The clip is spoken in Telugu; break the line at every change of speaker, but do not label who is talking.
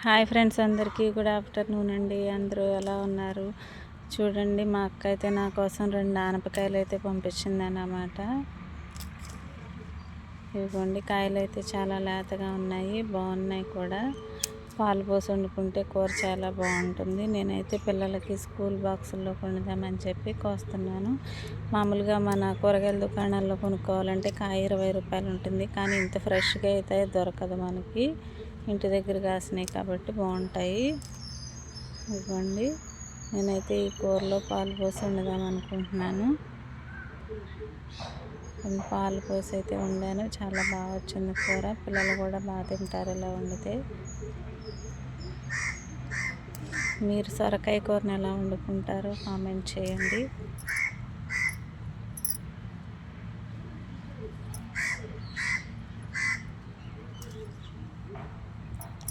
హాయ్ ఫ్రెండ్స్ అందరికీ గుడ్ ఆఫ్టర్నూన్ అండి. అందరూ ఎలా ఉన్నారు? చూడండి మా అక్క అయితే నా కోసం రెండు ఆనపకాయలు అయితే పంపించింది అన్నమాట ఇదిగోండి కాయలు అయితే చాలా లేతగా ఉన్నాయి బాగున్నాయి కూడా. పాలు పోసి వండుకుంటే కూర చాలా బాగుంటుంది. నేనైతే పిల్లలకి స్కూల్ బాక్సుల్లో కొనుదామని చెప్పి కోస్తున్నాను. మామూలుగా మన కూరగాయల దుకాణాల్లో కొనుక్కోవాలంటే కాయ ఇరవై రూపాయలు ఉంటుంది. కానీ ఇంత ఫ్రెష్గా అయితే దొరకదు మనకి. ఇంటి దగ్గర కాసినాయి కాబట్టి బాగుంటాయి. ఇవ్వండి. నేనైతే ఈ కూరలో పాలు పోసి వండుదాం అనుకుంటున్నాను. పాలు పోసి అయితే వండాను. చాలా బాగా వచ్చింది కూర. పిల్లలు కూడా బాగా తింటారు ఇలా వండితే. మీరు సొరకాయ కూరని ఎలా వండుకుంటారో కామెంట్ చేయండి.